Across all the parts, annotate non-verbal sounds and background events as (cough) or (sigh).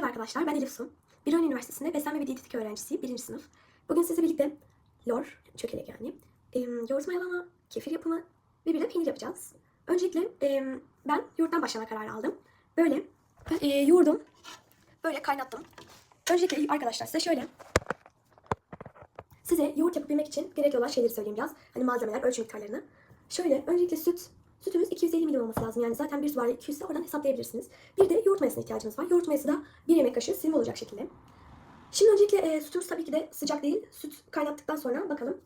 Merhaba arkadaşlar, ben Elif Su. Birön Üniversitesi'nde beslenme ve diyetetik öğrencisiyim, birinci sınıf. Bugün sizle birlikte lor, çökelek yani, e, yoğurt mayalama, kefir yapımı ve bir de peynir yapacağız. Öncelikle e, ben yoğurttan başlama kararı aldım. Böyle e, yoğurdum, böyle kaynattım. Öncelikle arkadaşlar size şöyle, size yoğurt yapabilmek için gerekli olan şeyleri söyleyeyim biraz. Hani malzemeler, ölçü miktarlarını. Şöyle, öncelikle süt, Sütümüz 250 milim olması lazım. Yani zaten bir su bardağı 200 ise oradan hesaplayabilirsiniz. Bir de yoğurt mayasına ihtiyacımız var. Yoğurt mayası da bir yemek kaşığı silme olacak şekilde. Şimdi öncelikle e, sütümüz tabii ki de sıcak değil. Süt kaynattıktan sonra bakalım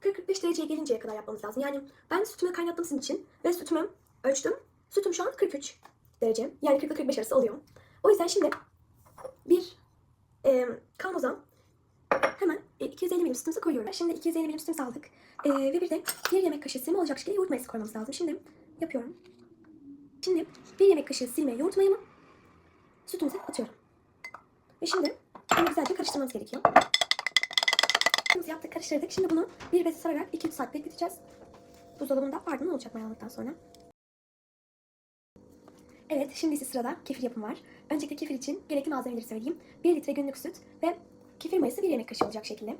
40-45 dereceye gelinceye kadar yapmamız lazım. Yani ben sütümü kaynattım sizin için ve sütümü ölçtüm. Sütüm şu an 43 derece. Yani 40 ile 45 arası oluyor. O yüzden şimdi bir e, kavanoza hemen 250 milim sütümüzü koyuyorum. Şimdi 250 milim sütümüzü aldık. E, ve bir de bir yemek kaşığı silme olacak şekilde yoğurt mayası koymamız lazım. Şimdi yapıyorum. Şimdi bir yemek kaşığı silme yoğurt mayamı sütümüze atıyorum. Ve şimdi bunu güzelce karıştırmamız gerekiyor. Sütümüzü yaptık, karıştırdık. Şimdi bunu bir beze sararak 2-3 saat bekleteceğiz. Buzdolabında ardından olacak mayaladıktan sonra. Evet, şimdi ise sırada kefir yapımı var. Öncelikle kefir için gerekli malzemeleri söyleyeyim. 1 litre günlük süt ve kefir mayası bir yemek kaşığı olacak şekilde.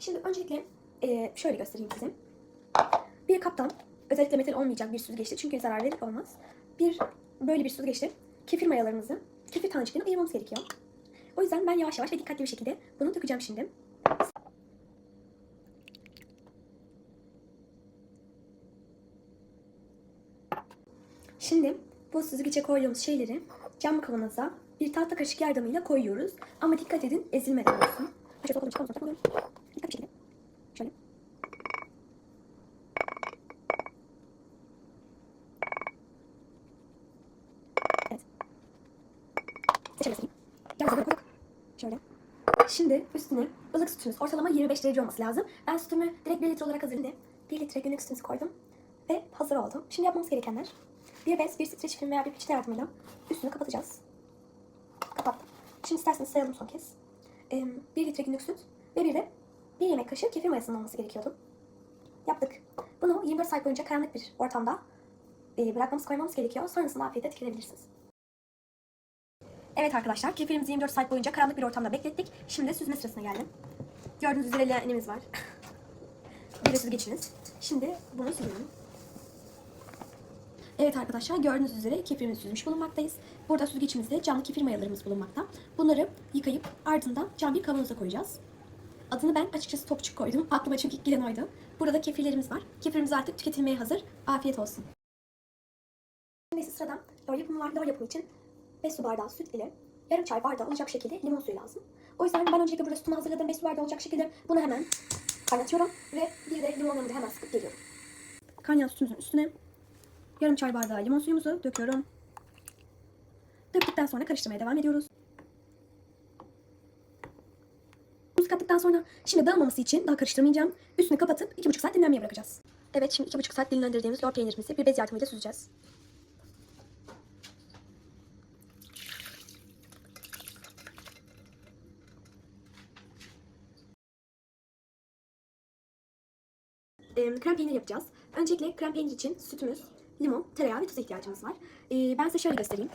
Şimdi öncelikle eee, şöyle göstereyim size. Bir kaptan özellikle metal olmayacak bir süzgeçte çünkü zarar verir olmaz. Bir böyle bir süzgeçte kefir mayalarımızı, kefir taneciklerini ayırmamız gerekiyor. O yüzden ben yavaş yavaş ve dikkatli bir şekilde bunu dökeceğim şimdi. Şimdi bu süzgece koyduğumuz şeyleri cam kavanoza bir tahta kaşık yardımıyla koyuyoruz. Ama dikkat edin ezilmeden olsun. Şöyle sokalım çıkalım. Dikkat şekilde. Şöyle. Evet. Seçelim böyle koyduk. Şöyle. Şimdi üstüne ılık sütümüz ortalama 25 derece olması lazım. Ben sütümü direkt 1 litre olarak hazırladım. 1 litre günlük sütümüzü koydum. Ve hazır oldu. Şimdi yapmamız gerekenler. Bir bez, bir streç film veya bir peçete yardımıyla üstünü kapatacağız. Şimdi isterseniz sayalım son kez. 1 litre günlük süt ve bir de bir yemek kaşığı kefir mayasının olması gerekiyordu. Yaptık. Bunu 24 saat boyunca karanlık bir ortamda e, bırakmamız koymamız gerekiyor. Sonrasında afiyetle tüketebilirsiniz. Evet arkadaşlar, kefirimizi 24 saat boyunca karanlık bir ortamda beklettik. Şimdi süzme sırasına geldim. Gördüğünüz üzere leğenimiz var. (laughs) bir de süzgeçiniz. Şimdi bunu süzüyorum. Evet arkadaşlar gördüğünüz üzere kefirimizi süzmüş bulunmaktayız. Burada süzgeçimizde canlı kefir mayalarımız bulunmakta. Bunları yıkayıp ardından cam bir kavanoza koyacağız. Adını ben açıkçası topçuk koydum. Aklıma çünkü ilk gelen oydu. Burada kefirlerimiz var. Kefirimiz artık tüketilmeye hazır. Afiyet olsun. Şimdi sırada lor yapımı var. Lor yapımı için 5 su bardağı süt ile yarım çay bardağı olacak şekilde limon suyu lazım. O yüzden ben öncelikle burada sütümü hazırladım. 5 su bardağı olacak şekilde bunu hemen kaynatıyorum. Ve bir de limonlarımı da hemen sıkıp geliyorum. Kaynayan sütümüzün üstüne yarım çay bardağı limon suyumuzu döküyorum. Döktükten sonra karıştırmaya devam ediyoruz. Tuz kattıktan sonra şimdi dağılmaması için daha karıştırmayacağım. Üstünü kapatıp 2,5 saat dinlenmeye bırakacağız. Evet şimdi 2,5 saat dinlendirdiğimiz lor peynirimizi bir bez yardımıyla süzeceğiz. Ee, krem peynir yapacağız. Öncelikle krem peynir için sütümüz, limon, tereyağı ve tuza ihtiyacımız var. Ee, ben size şöyle göstereyim.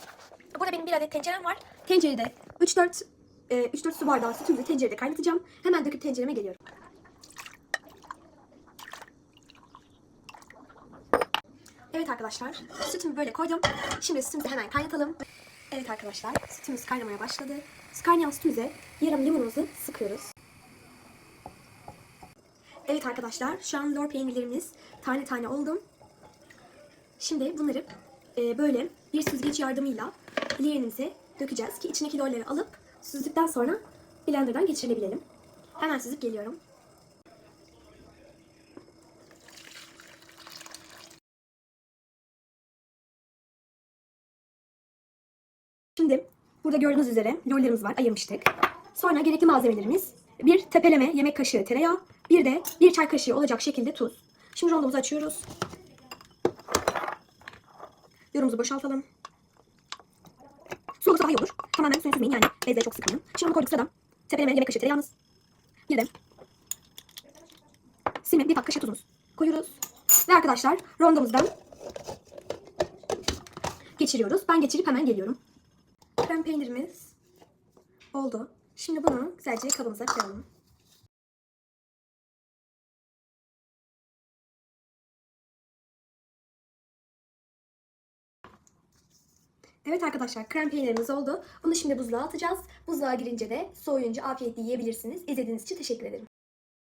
Burada benim bir adet tencerem var. Tencerede 3-4 e, 3-4 su bardağı sütümüzü tencerede kaynatacağım. Hemen döküp tencereme geliyorum. Evet arkadaşlar, sütümü böyle koydum. Şimdi sütümüzü hemen kaynatalım. Evet arkadaşlar, sütümüz kaynamaya başladı. Kaynayan sütümüze yarım limonumuzu sıkıyoruz. Evet arkadaşlar, şu an lor peynirlerimiz tane tane oldu. Şimdi bunları e, böyle bir süzgeç yardımıyla leğenimize dökeceğiz ki içindeki lorları alıp süzdükten sonra blenderdan geçirebilelim. Hemen süzüp geliyorum. Şimdi burada gördüğünüz üzere lorlarımız var, ayırmıştık. Sonra gerekli malzemelerimiz bir tepeleme yemek kaşığı tereyağı, bir de bir çay kaşığı olacak şekilde tuz. Şimdi rondomuzu açıyoruz. Yorumuzu boşaltalım. Su olursa daha iyi olur. Tamamen suyu süzmeyin yani bezle çok sıkmayın. Şimdi koyduk sırada. Tepeleme yemek kaşığı tereyağımız. Bir de simit bir tat kaşığı tuzumuz koyuyoruz. Ve arkadaşlar rondomuzdan geçiriyoruz. Ben geçirip hemen geliyorum. Krem peynirimiz Oldu. Şimdi bunu güzelce kabımıza koyalım. Evet arkadaşlar krem peynirimiz oldu. Bunu şimdi buzluğa atacağız. Buzluğa girince de soğuyunca afiyetle yiyebilirsiniz. İzlediğiniz için teşekkür ederim.